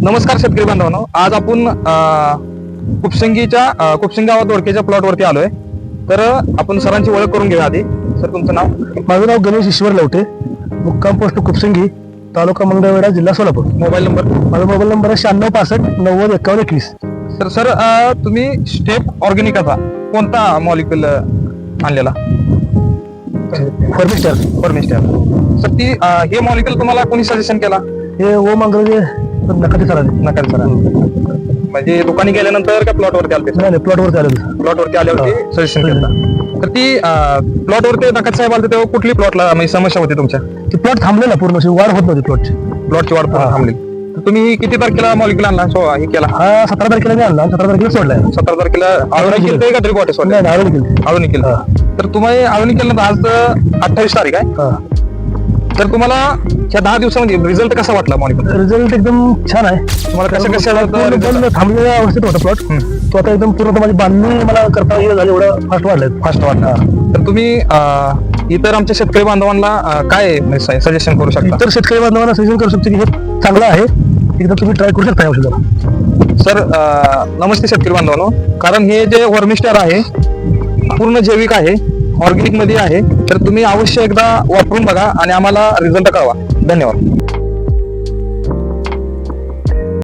नमस्कार शेतकरी बांधवांनो. आज आपण कुपसंगीच्या अं, कुपसंगी गावात दोडकेच्या प्लॉट वरती आलोय. तर आपण सरांची ओळख करून घेऊया आधी. सर तुमचं नाव? माझं नाव गणेश ईश्वर लवटे मुक्काम पोस्ट कुपसंगी तालुका मंगळवेढा जिल्हा सोलापूर. Mobile number? माझा मोबाईल नंबर आहे शहाण्णव पासष्ट नव्वद एकावन्न एकवीस. सर अं, तुम्ही स्टेप ऑर्गॅनिकाचा कोणता मॉलिक्युल आणलेला? फर्मिस्टर परमिस्टर सर ती हे मॉलिक्युल तुम्हाला कोणी सजेशन केला? हे ओम अंग्रेजी नकाती सरांनी नका सर म्हणजे दुकानी गेल्यानंतर का प्लॉट वरती आलते नाही नाही प्लॉटवरती आलं प्लॉट वरती आल्यावरती सजेशन केलं. तर ती प्लॉट वरती नकात साहेब आलते तेव्हा कुठली प्लॉटला म्हणजे समस्या होती तुमच्या? ते प्लॉट थांबलेला पूर्ण अशी वाढ होत नव्हती प्लॉटची प्लॉटची वाढ पूर्ण थांबली. तर तुम्ही किती तारखेला मॉलिक्युल आणला? सो हे केला. हा सतरा तारखेला मी आणला सतरा तारखेला सोडलाय सतरा तारखेला आळवणी केलं का ड्रिप वॉटर सोडलं? नाही नाही, आळवणी केली. आळवणी केलं. तर तुम्ही आळवणी केलं आज अठ्ठावीस तारीख आहे. हा. तर तुम्हाला ह्या दहा दिवसामध्ये रिझल्ट कसा वाटला मॉलिक्युल रिझल्ट एकदम छान आहे. तुम्हाला कशा कशा पूर्ण थांबलेल्या अवस्थेत होता प्लॉट तो आता एकदम पूर्ण माझी बांधणी मला करता येईल झाली एवढं फास्ट वाढलंय फास्ट वाटला तर तुम्ही इतर आमच्या शेतकरी बांधवांना काय सजेशन करू शकता? इतर शेतकरी बांधवांना सजेशन करू शकतो की हे चांगलं आहे. एकदा तुम्ही ट्राय करू शकता या औषधाला. सर नमस्ते शेतकरी बांधवांनो. कारण हे जे वर्मिस्टर आहे पूर्ण जैविक आहे. ऑर्गॅनिकमध्ये आहे तर तुम्ही अवश्य एकदा वापरून बघा आणि आम्हाला रिझल्ट कळवा. धन्यवाद.